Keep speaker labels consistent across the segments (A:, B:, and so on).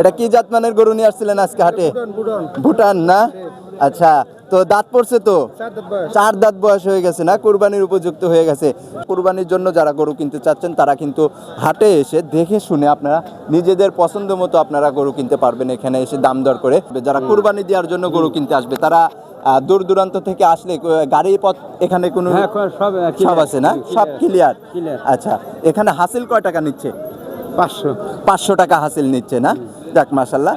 A: এটা কি জাত মানের গরু নিয়ে আসছিলেন আজকে হাটে? ভুটান না? আচ্ছা তো দাঁত পড়ছে তো? চার দাঁত বয়স। হয়ে গেছে না? কুরবানির উপযুক্ত হয়ে গেছে। কুরবানির জন্য যারা গরু কিনতে চাচ্ছেন তারা কিন্তু হাটে এসে দেখে শুনে আপনারা নিজেদের পছন্দ মতো আপনারা গরু কিনতে পারবেন এখানে এসে দাম দর করে। যারা কুরবানি দেওয়ার জন্য গরু কিনতে আসবে তারা দূর দূরান্ত থেকে আসলে গাড়ি পথ এখানে কোনো
B: হ্যাঁ সব
A: আছে না? সব ক্লিয়ার আচ্ছা এখানে হাসিল কয় টাকা নিচ্ছে?
B: পাঁচশো।
A: পাঁচশো টাকা হাসিল নিচ্ছে না? যাক মাসাল্লাহ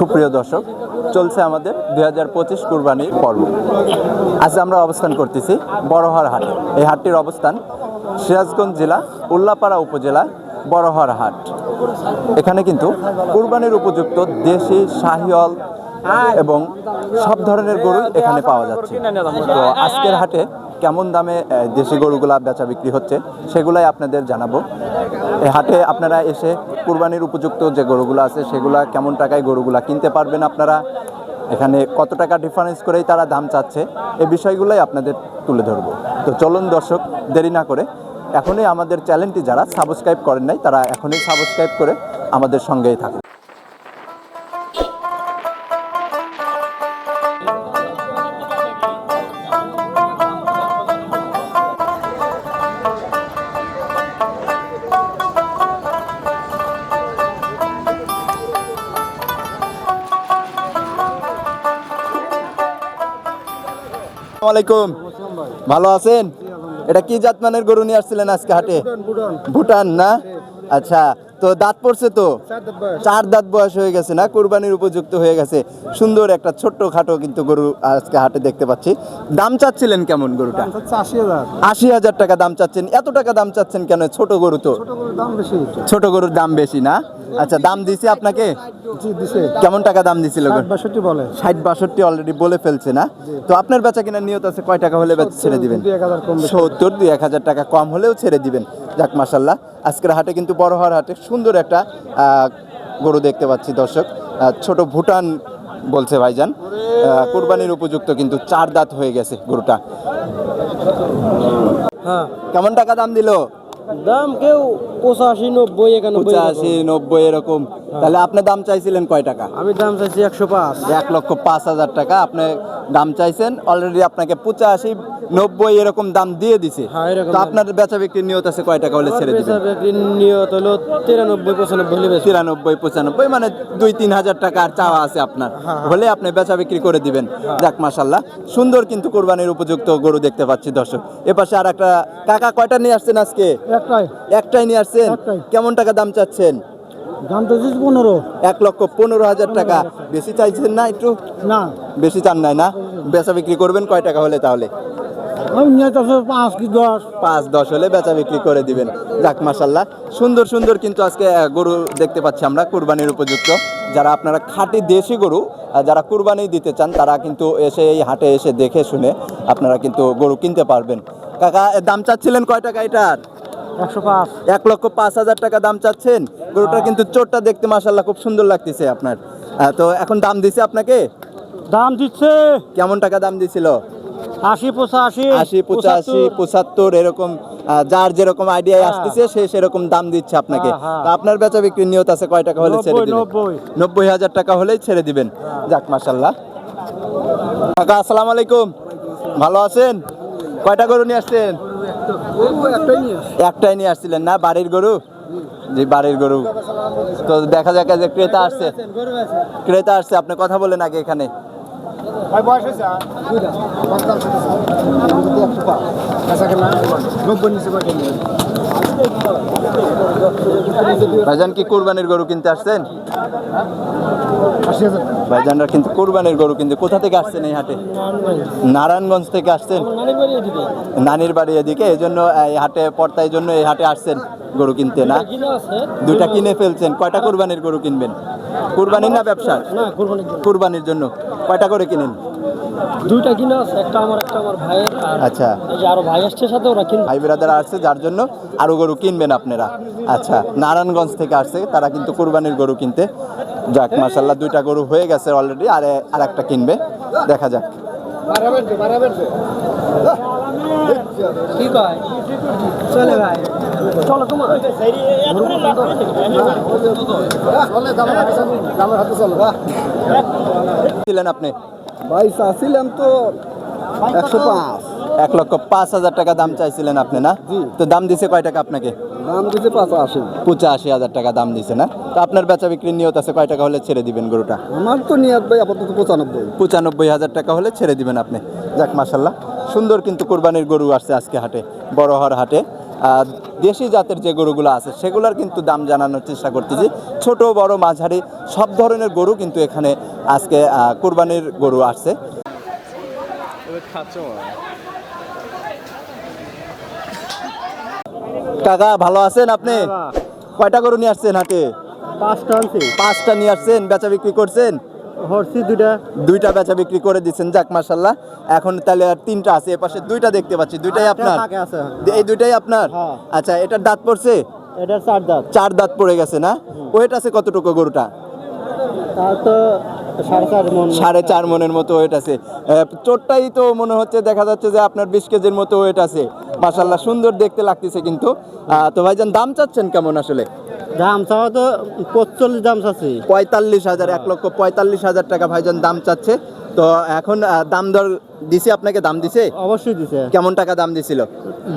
A: সুপ্রিয় দর্শক, চলছে আমাদের দুই হাজার পঁচিশ কুরবানির পর্ব। আজ আমরা অবস্থান করতেছি বড়হার হাট। এই হাটটির অবস্থান সিরাজগঞ্জ জেলা, উল্লাপাড়া উপজেলা, বড়হার হাট। এখানে কিন্তু কুরবানির উপযুক্ত দেশি শাহিওল এবং সব ধরনের গরু এখানে পাওয়া যাচ্ছে। তো আজকের হাটে কেমন দামে দেশি গরুগুলা বেচা বিক্রি হচ্ছে সেগুলাই আপনাদের জানাব। এই হাটে আপনারা এসে কুরবানির উপযুক্ত যে গরুগুলো আছে সেগুলা কেমন টাকায় গরুগুলা কিনতে পারবেন আপনারা? এখানে কত টাকা ডিফারেন্স করেই তারা দাম চাচ্ছে? এই বিষয়গুলোই আপনাদের তুলে ধরবো। তো চলুন দর্শক, দেরি না করে এখনই আমাদের চ্যানেলটি যারা সাবস্ক্রাইব করেন নাই, তারা এখনই সাবস্ক্রাইব করে আমাদের সঙ্গেই থাকুন। আসসালামু আলাইকুম। ভালো আছেন? এটা কি জাতমানের গরু নিয়ে আসছিলেন আজকে হাটে? ভুটান না? আচ্ছা তো দাঁত পড়ছে তো? চার দাঁত বয়স। হয়ে গেছে না? কুরবানির উপযুক্ত হয়ে গেছে। সুন্দর একটা ছোট্ট খাটো কিন্তু গরু আজকে হাটে দেখতে পাচ্ছি। দাম চাচ্ছিলেন কেমন গরুটা?
B: আশি হাজার।
A: টাকা দাম চাচ্ছেন। এত টাকা দাম চাচ্ছেন কেন? ছোট গরু তো। ছোট গরুর দাম বেশি। না? আচ্ছা দাম দিছে আপনাকে? কেমন টাকা দাম দিছিল
B: বলে।
A: ষাট বাষট্টি অলরেডি বলে ফেলছে না? তো আপনার বেচা কিনার নিয়ত আছে? কয় টাকা হলে ছেড়ে দিবেন। সত্তর দুই এক হাজার টাকা কম হলেও ছেড়ে দিবেন। যাক মাসাল্লাহ আজকের হাটে কিন্তু বড় হওয়ার হাটে সুন্দর একটা আহ, গরু দেখতে পাচ্ছি দর্শক। ছোট ভুটান বলছে ভাইজান। কুরবানির উপযুক্ত কিন্তু চার দাঁত হয়ে গেছে গরুটা।
B: হ্যাঁ।
A: কেমন টাকা দাম দিল?
B: দাম কেউ পঁচাশি নব্বই একানব্বই
A: পঁচাশি নব্বই এরকম। তাহলে আপনি দাম চাইছিলেন কয় টাকা?
B: আমি দাম চাইছি একশো পাঁচ।
A: এক লক্ষ পাঁচ হাজার টাকা। আপনি দাম চাইছেন অলরেডি আপনাকে পঁচাশি নব্বই এরকম দাম দিয়ে দিছে।
B: হ্যাঁ,
A: তো আপনার বেচা বিক্রির নিয়ত আছে কয় টাকা হলে ছেড়ে দিবেন?
B: বিক্রির নিয়ত হলো তিরানব্বই পঁচানব্বই হলে
A: তিরানব্বই পঁচানব্বই মানে দুই তিন হাজার টাকা আর চাওয়া আছে আপনার। হলে আপনি বেচা বিক্রি করে দিবেন। যাক মাসাল্লাহ সুন্দর কিন্তু কোরবানির উপযুক্ত গরু দেখতে পাচ্ছি দর্শক। এপাশে আর একটা কাকা কয়টা নিয়ে আসছেন আজকে?
B: একটাই।
A: একটাই নিয়ে
B: একটাই।
A: কেমন টাকা দাম চাচ্ছেন?
B: দাম তো দিচ্ছি পনেরো।
A: এক লক্ষ পনেরো হাজার টাকা। বেশি চাইছেন না একটু?
B: না।
A: বেশি চান নাই না? বেচা বিক্রি করবেন কয় টাকা হলে তাহলে?
B: পাঁচ কি দশ।
A: পাঁচ দশ হলে বেচা বিক্রি করে দিবেন। যাক মাসাল্লাহ সুন্দর সুন্দর কিন্তু আজকে গরু দেখতে পাচ্ছি আমরা কুরবানির উপযুক্ত। যারা আপনারা খাঁটি দেশি গরু যারা কুরবানি দিতে চান তারা কিন্তু এসে এই হাটে এসে দেখে শুনে আপনারা কিন্তু গরু কিনতে পারবেন। কাকা দাম চাচ্ছিলেন কয় টাকা এটার? এক লক্ষ পাঁচ হাজার টাকা দাম চাচ্ছেন। গরুটার কিন্তু চোরটা দেখতে মাসাল্লাহ খুব সুন্দর লাগতেছে আপনার। তো এখন দাম দিছে আপনাকে?
B: দাম দিচ্ছে।
A: কেমন টাকা দাম দিছিল?
B: আশি পঁচাশি
A: আশি পঁচাশি পঁচাত্তর। এরকম যার যেরকম আইডিয়া আসতেছে সে সেরকম দাম দিচ্ছে আপনাকে।
B: হ্যাঁ, হ্যাঁ।
A: তা আপনার বেচা বিক্রির নিয়ত আছে কয় টাকা হলে ছেড়ে
B: নব্বই,
A: দিবেন?
B: নব্বই।
A: নব্বই হাজার টাকা হলেই ছেড়ে দিবেন। যাক মাসাল্লাহ কাকা আসসালামু আলাইকুম। ভালো আছেন? কয়টা গরু নিয়ে আসছেন? একটাই নিয়ে আসছিলেন না বাড়ির গরু? জি বাড়ির গরু। তো দেখা যাক যে ক্রেতা আসছে। ক্রেতা আসছে আপনি কথা বলেন আগে এখানে। ভাইজান কি কোরবানির গরু কিনতে আসছেন? ভাইজানরা কিন্তু কোরবানির গরু কিনতে কোথা থেকে আসছেন এই হাটে? নারায়ণগঞ্জ থেকে আসছেন? নানির বাড়ি এদিকে এই জন্য এই হাটে এই জন্য এই হাটে আসছেন গরু কিনতে না? দুইটা কিনে ফেলছেন কয়টা কোরবানির গরু কিনবেন? কুরবানির না ব্যবসা কোরবানির জন্য। কয়টা করে কিনেন?
B: দুইটা কিনা আছে একটা আমার একটা আমার ভাইয়ের আর
A: আচ্ছা।
B: এই যে আরও ভাই আসছে সাথে ওরা কিনবে।
A: ভাই ব্রাদার আসছে যার জন্য আরও গরু কিনবেন আপনারা। আচ্ছা নারায়ণগঞ্জ থেকে আসছে তারা কিন্তু কুরবানির গরু কিনতে। যাক মাসাল্লাহ দুইটা গরু হয়ে গেছে অলরেডি আর আর একটা কিনবে। দেখা যাক।
B: কি কয়? চলে ভাই। চলো তোমার
A: ছিলেন আপনি।
C: ভাই চাচ্ছিলাম তো একশো পাঁচ।
A: এক লক্ষ পাঁচ হাজার টাকা দাম চাইছিলেন আপনি না? তো দাম দিছে কয় টাকা আপনাকে?
C: দাম দিতে পাঁচ আসে
A: পঁচাশি হাজার টাকা দাম দিছে না? তো আপনার বেচা বিক্রির নিয়ত আছে কয় টাকা হলে ছেড়ে দিবেন গরুটা?
C: আমার তো নিয়াত ভাই আপাতত পঁচানব্বই।
A: পঁচানব্বই হাজার টাকা হলে ছেড়ে দিবেন আপনি। যাক মাসাল্লাহ সুন্দর কিন্তু কোরবানির গরু আসছে আজকে হাটে বড় হওয়ার হাটে। দেশি জাতের যে গরুগুলো আছে সেগুলোর কিন্তু দাম জানানোর চেষ্টা করতেছি। ছোট বড় মাঝারি সব ধরনের গরু কিন্তু এখানে আজকে কোরবানির গরু আসছে। কাকা ভালো আছেন আপনি? কয়টা গরু নিয়ে আসছেন হাটে?
B: পাঁচটা আনছি।
A: পাঁচটা নিয়ে আসছেন বেচা বিক্রি করছেন?
B: দুইটা।
A: দুইটা বেচা বিক্রি করে দিচ্ছেন যাক মাসাল্লাহ এখন তাহলে আর তিনটা আছে দুইটা দেখতে পাচ্ছি। দুইটাই আপনার? এই দুইটাই আপনার?
B: হ্যাঁ।
A: আচ্ছা এটার দাঁত পড়ছে?
B: এটার চার দাঁত।
A: চার দাঁত পড়ে গেছে না? ওয়েট আছে কতটুকু গরুটা?
B: তার তো সাড়ে চার মন
A: মনের মতো ওয়েট আছে। চোরটাই তো মনে হচ্ছে দেখা যাচ্ছে যে আপনার বিশ কেজির মতো ওয়েট আছে। মাসাল্লাহ সুন্দর দেখতে লাগতেছে কিন্তু। তো ভাইজান দাম চাচ্ছেন কেমন আসলে?
B: দাম চাওয়া তো পঁচল্লিশ দাম চাচ্ছি।
A: পঁয়তাল্লিশ হাজার এক লক্ষ পঁয়তাল্লিশ হাজার টাকা ভাইজান দাম চাচ্ছে। তো এখন দাম দর দিছে আপনাকে? দাম দিছে?
B: অবশ্যই দিছে।
A: কেমন টাকা দাম দিছিল?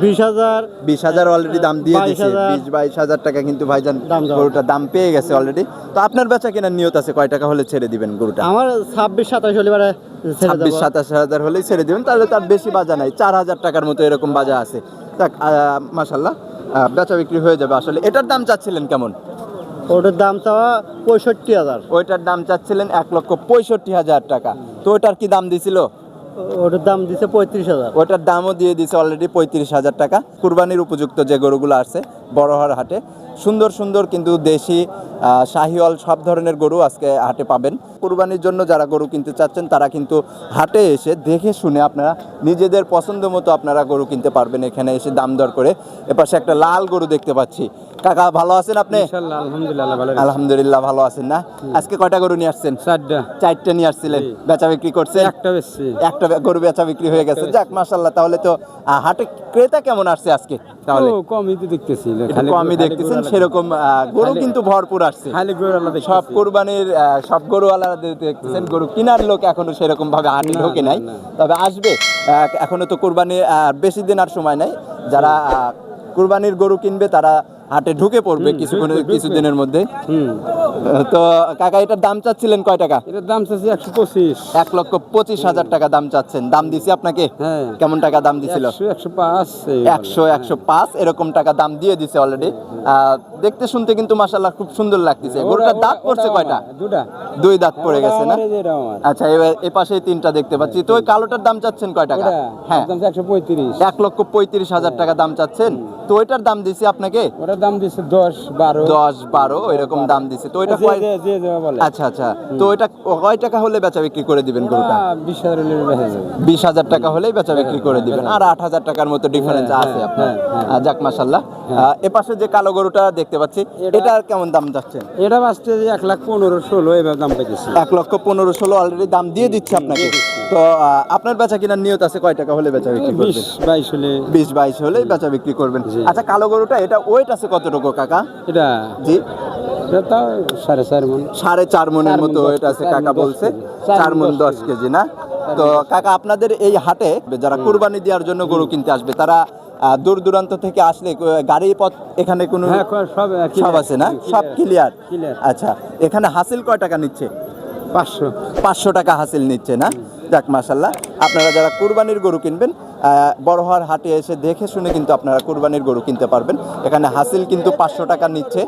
B: বিশ হাজার।
A: বিশ হাজার অলরেডি দাম দিয়ে দিছে। বিশ বাইশ হাজার টাকা কিন্তু ভাইজান। গরুটার দাম পেয়ে গেছে অলরেডি তো আপনার বেচা কেনার নিয়ত আছে? কয় টাকা হলে ছেড়ে দিবেন গরুটা?
B: আমার ছাব্বিশ সাতাশ ছেড়ে
A: ছাব্বিশ সাতাশ হাজার হলেই ছেড়ে দিবেন। তাহলে তার বেশি বাজা নাই। চার হাজার টাকার মতো এরকম বাজা আছে। দেখ মাসাল্লাহ বেচা বিক্রি হয়ে যাবে আসলে। এটার দাম চাচ্ছিলেন কেমন?
B: ওটার দাম চাওয়া পঁয়ষট্টি হাজার।
A: ওইটার দাম চাচ্ছিলেন এক লক্ষ পঁয়ষট্টি হাজার টাকা। তো ওইটার কি দাম দিছিল?
B: ওটার দাম দিছে পঁয়ত্রিশ হাজার।
A: ওটার দামও দিয়ে দিছে অলরেডি পঁয়ত্রিশ হাজার টাকা। কুরবানির উপযুক্ত যে গরুগুলো আছে বড়হার হাটে। সুন্দর সুন্দর কিন্তু দেশি শাহিওয়াল সব ধরনের গরু আজকে হাটে পাবেন। কুরবানির জন্য যারা গরু কিনতে চাচ্ছেন তারা কিন্তু হাটে এসে দেখে শুনে আপনারা নিজেদের পছন্দ মতো আপনারা গরু কিনতে পারবেন এখানে এসে দাম দর করে। এপাশে একটা লাল গরু দেখতে পাচ্ছি। কাকা ভালো আছেন আপনি?
B: আলহামদুলিল্লাহ ভালো
A: আছেন না? আজকে কয়টা গরু নিয়ে আসছেন?
B: চারটা।
A: নিয়ে আসছিলেন। বেচা বিক্রি করছেন?
B: একটা
A: একটা গরু বেচা বিক্রি হয়ে গেছে। যাক মাশাল্লাহ তাহলে তো হাটে ক্রেতা কেমন আসছে আজকে? তাহলে?
B: কমই তো দেখতেছি।
A: কমই দেখতেছেন সেরকম গরু কিন্তু ভরপুর আসছে।
B: খালি গরু
A: সব কোরবানির সব আলাদা দেখতেছেন গরু কেনার লোক এখনও সেরকম ভাবে হাটে ঢোকে নাই। তবে আসবে এখনও তো কোরবানির আহ, বেশি দিন আর সময় নাই। যারা আহ, কোরবানির গরু কিনবে তারা হাটে ঢুকে পড়বে কিছুক্ষণ কিছুদিনের মধ্যে। তো কাকা এটার দাম চাচ্ছিলেন কয় টাকা?
B: এটার দাম চাচ্ছি একশো পঁচিশ।
A: এক লক্ষ পঁচিশ হাজার টাকা দাম চাচ্ছেন। দাম দিছি আপনাকে?
B: হ্যাঁ।
A: কেমন টাকা দাম দিছিল?
B: একশো পাঁচ
A: একশো একশো পাঁচ এরকম টাকা দাম দিয়ে দিছে অলরেডি দেখতে শুনতে কিন্তু মাসাল্লাহ খুব সুন্দর লাগতেছে। গরুটার দাঁত পড়ছে কয়টা?
B: দুটা।
A: দুই দাঁত পড়ে গেছে না? আচ্ছা এবার এ পাশে তিনটা দেখতে পাচ্ছি। তো ওই কালোটার দাম চাচ্ছেন কয় টাকা? হ্যাঁ।
B: একশো পঁয়ত্রিশ।
A: এক লক্ষ পঁয়ত্রিশ হাজার টাকা দাম চাচ্ছেন। তো ওইটার দাম দিছি আপনাকে?
B: ওটার দাম দিচ্ছে দশ বারো।
A: দশ বারো এরকম দাম দিছে। তো
B: বলে
A: আচ্ছা আচ্ছা। তো ওইটা কয় টাকা হলে বেচা বিক্রি করে দিবেন গরুটা?
B: বিশ হাজার
A: টাকা হলেই বেচা বিক্রি করে দিবেন। আর আট হাজার টাকার মতো ডিফারেন্স
B: হ্যাঁ,
A: আছে আপনার।
B: হ্যাঁ,
A: যাক মাসাল্লাহ এ পাশে যে কালো গরুটা দেখতে পাচ্ছি এটা কেমন দাম যাচ্ছেন
B: এটা বাঁচতে এক লাখ পনেরো ষোলো এবার দাম পেয়েছি
A: এক লক্ষ পনেরো ষোলো অলরেডি দাম দিয়ে দিচ্ছে আপনাকে। তো আপনার বেচা কিনার নিয়ত আছে কয় টাকা হলে বেচা বিক্রি করবেন?
B: বাইশ হলে।
A: বিশ বাইশ হলেই বেচা বিক্রি করবেন। আচ্ছা কালো গরুটা এটা ওয়েট আছে কতটুকু কাকা?
B: এটা
A: জি।
B: সাড়ে চার মন।
A: মনের মতো ওয়েট আছে কাকা বলছে।
B: চার
A: মন
B: দশ
A: কেজি। না? তো কাকা আপনাদের এই হাটে যারা কুরবানি দেওয়ার জন্য গরু কিনতে আসবে তারা দূর দূরান্ত থেকে আসলে গাড়ি পথ এখানে কোনো
B: হ্যাঁ সব
A: আছে না? সব ক্লিয়ার আচ্ছা এখানে হাসিল কয় টাকা নিচ্ছে?
B: পাঁচশো।
A: পাঁচশো টাকা হাসিল নিচ্ছে না? যাক মাসাল্লাহ আপনারা যারা কুরবানির গরু কিনবেন বড় হওয়ার হাটে এসে দেখে শুনে কিন্তু আপনারা কুরবানির গরু কিনতে পারবেন। এখানে হাসিল কিন্তু পাঁচশো টাকা নিচ্ছে।